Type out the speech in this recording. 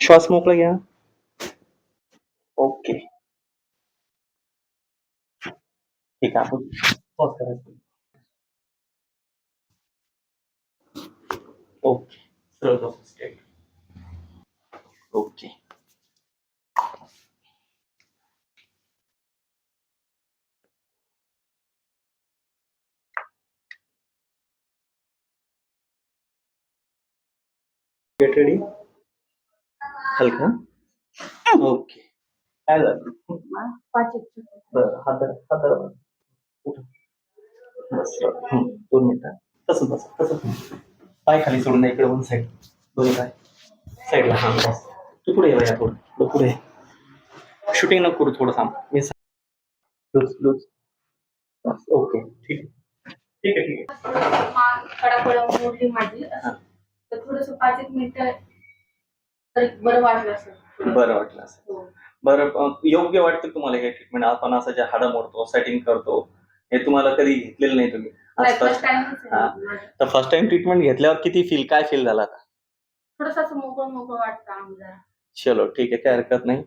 श्वास मोकळा घ्या. ओके ठीक आहे आपण pause करायचं. ओके सरळ ओके get ready. हलका ओके. काय झालं? बरं. उठा. बस हं, दोन मिनिटं. तसं बस तसं पाय खाली सोडून द्या इकडे वन साईड दोन्ही पाय. साईडला हां बस. तू पुढे ये बाया थोडं पुढे. शूटिंग नको करू थोडं थांब मी लूज लूज. बस ओके. ठीक आहे. ठीक आहे ठीक आहे. कडापडा मोडली माझी. तर थोडस पाच एक मिनिट तरी बरं वाटलं असं बरं वाटलं हो. बरं योग्य वाटतं तुम्हाला हे ट्रीटमेंट आपण असं जे हाडं मोडतो सेटिंग करतो हे तुम्हाला कधी घेतलेलं नाही तुम्ही? नाही, आज first first- time च आहे. हा. माझं. तर फर्स्ट टाइम ट्रीटमेंट घेतल्यावर किती फील काय फील झाला आता? थोडंसं असं मोकळं मोकळं वाटतं अंग जरा चलो ठीक आहे काय हरकत नाही.